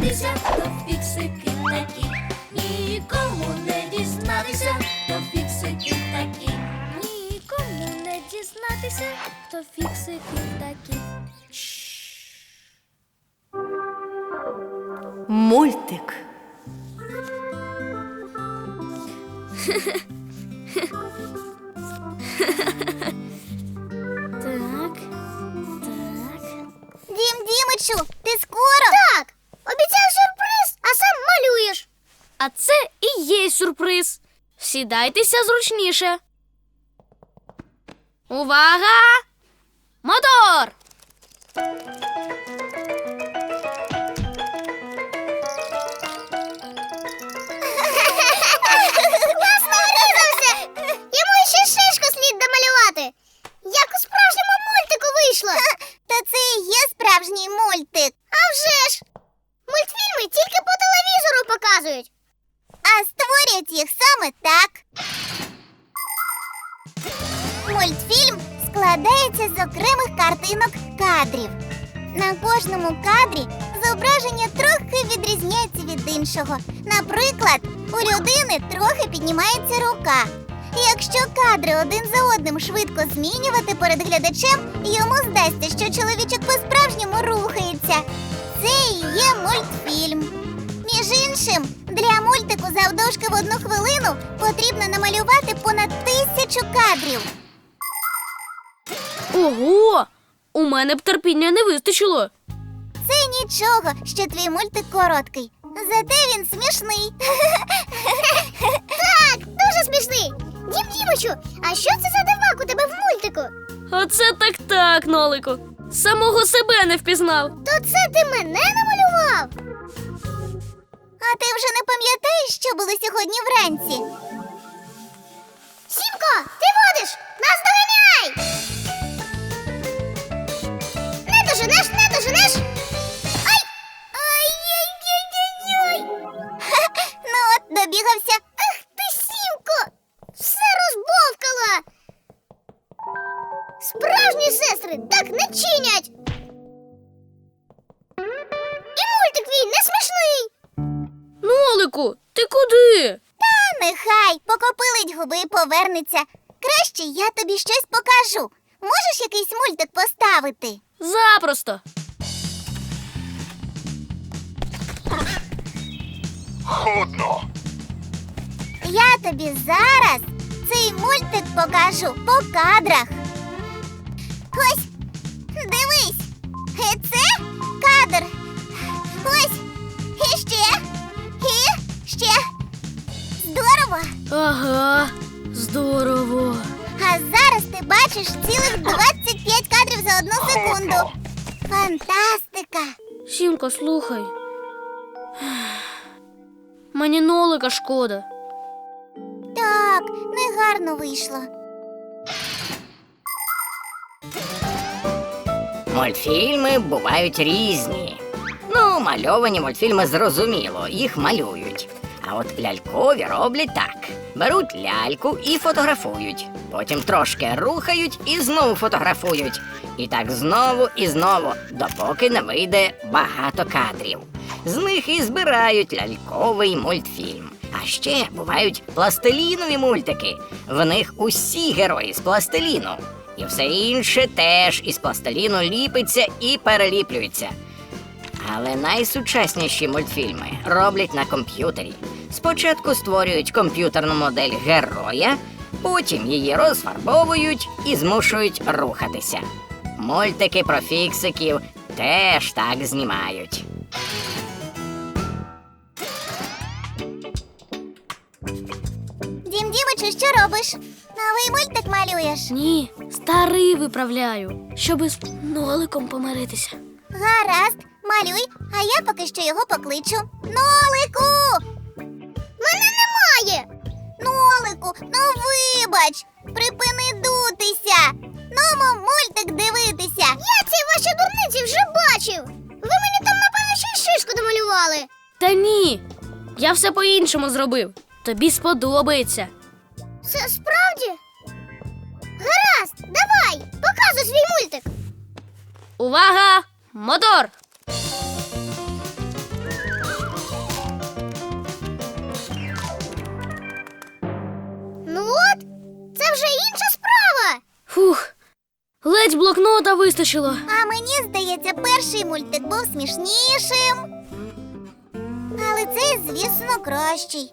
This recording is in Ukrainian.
дізнатися, то фіксики такі. Нікому не дізнатися, то фіксики такі. Нікому не дізнатися, то фіксики такі. Мультик. Так, так. Дім Дімичу, А це і є сюрприз. Сідайтеся зручніше. Увага! Мотор! Мультфільм складається з окремих картинок кадрів. На кожному кадрі зображення трохи відрізняється від іншого. Наприклад, у людини трохи піднімається рука. Якщо кадри один за одним швидко змінювати перед глядачем, йому здасться, що чоловічок по-справжньому рухається. Це і є мультфільм. Між іншим, для мультику завдовжки в одну хвилину потрібно намалювати понад тисячу кадрів. Ого! У мене б терпіння не вистачило. Це нічого, що твій мультик короткий. Зате він смішний. Так, дуже смішний. Дім Дімочу, а що це за дивак у тебе в мультику? Оце так так, Нолику. Самого себе не впізнав. То це ти мене намалював? А ти вже не пам'ятаєш, що було сьогодні вранці? Сімко, ти водиш! Нас доганяй! Не доженеш, не доженеш! Ай! Ай-яй-яй-яй-яй! Ну от, добігався. Ах ти, Сімко! Все розбовкала! Справжні сестри так не чинять! Куди? Нехай покопилить губи і повернеться. Краще я тобі щось покажу. Можеш якийсь мультик поставити? Запросто. Худно. Я тобі зараз цей мультик покажу по кадрах. Ось, дивись. Це кадр. Ось. Здорово. Ага, здорово. А зараз ти бачиш цілих 25 кадрів за одну секунду. Фантастика! Сімко, слухай. Мені нолика шкода. Так, негарно вийшло. Мультфільми бувають різні. Ну, мальовані мультфільми зрозуміло, їх малюють. А от лялькові роблять так: беруть ляльку і фотографують. Потім трошки рухають і знову фотографують. І так знову і знову, допоки не вийде багато кадрів. З них і збирають ляльковий мультфільм. А ще бувають пластилінові мультики. В них усі герої з пластиліну. І все інше теж із пластиліну ліпиться і переліплюється. Але найсучасніші мультфільми роблять на комп'ютері. Спочатку створюють комп'ютерну модель героя, потім її розфарбовують і змушують рухатися. Мультики про фіксиків теж так знімають. Дім Дімичу, що робиш? Новий мультик малюєш? Ні, старий виправляю, щоби з ноликом помиритися. Гаразд, малюй, а я поки що його покличу. Нолику! Немає. Нолику, ну вибач, припини дутися. Ному мультик дивитися. Я ці ваші дурниці вже бачив. Ви мені там, напевно, ще й шишку домалювали. Та ні. Я все по-іншому зробив. Тобі сподобається. Це справді? Гаразд, давай, показуй свій мультик. Увага! Мотор! Блокнота вистачило. А мені здається, перший мультик був смішнішим. Але цей, звісно, кращий.